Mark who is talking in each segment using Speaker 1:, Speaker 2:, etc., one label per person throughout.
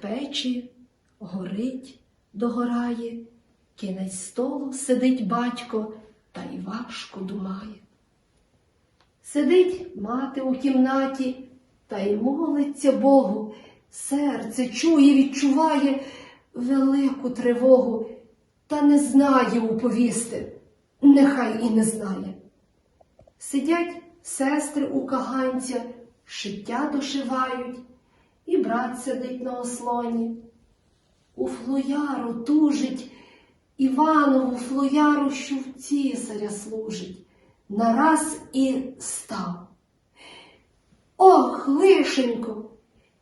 Speaker 1: печі, горить, догорає, кінець столу сидить батько та й важко думає. Сидить мати у кімнаті та й молиться Богу, серце чує, відчуває велику тривогу, та не знає уповісти, нехай і не знає. Сидять сестри у каганця, шиття дошивають, і брат сидить на ослоні. У флояру тужить Іванову флояру, що в цісаря служить, нараз і став. Ох, лишенько,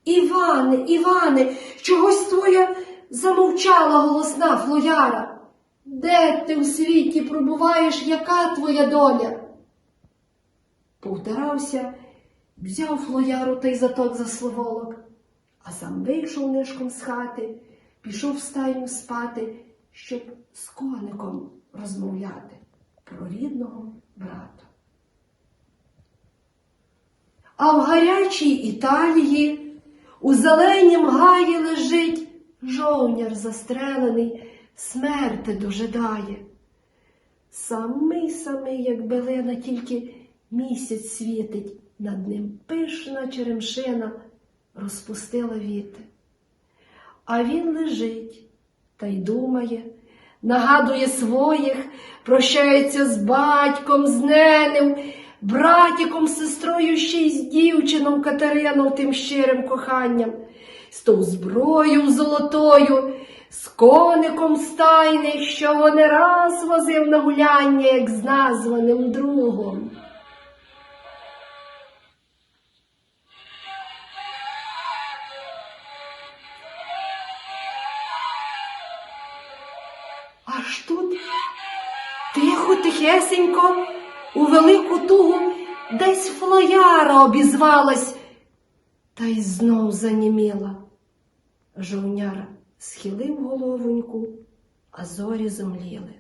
Speaker 1: Іване, Іване, чогось твоя замовчала голосна флояра. Де ти у світі пробуваєш, яка твоя доля? Повтирався, взяв флояру та й заток за словолок, а сам вийшов нишком з хати, пішов в стайню спати, щоб з коником розмовляти про рідного брата. А в гарячій Італії у зеленім гаї лежить жовняр застрелений, смерти дожидає. Самий самий, як белина, тільки місяць світить, над ним пишна черемшина розпустила віти. А він лежить та й думає, нагадує своїх, прощається з батьком, з ненем, братіком, сестрою ще й з дівчином Катерином тим щирим коханням, з тою зброєю золотою, з коником стайний, що вони раз возив на гуляння, як з названим другом. Аж тут тихо, тихесенько, у велику тугу десь флояра обізвалась, та й знов заніміла. Жовняра схилив головоньку, а зорі зомліли.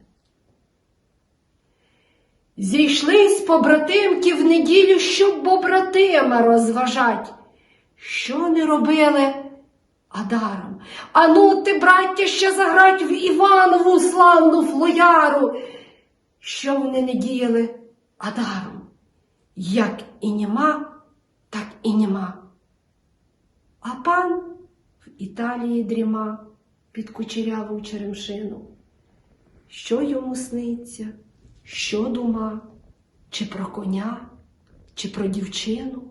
Speaker 1: Зійшлись побратимки в неділю, щоб побратима розважать. Що не робили, а даром. Ану ти, браття, ще заграть в Іванову славну флояру. Що вони не діяли, а даром. Як і нема, так і нема. А пан в Італії дріма під кучеряву черемшину. Що йому сниться, що дума, чи про коня, чи про дівчину?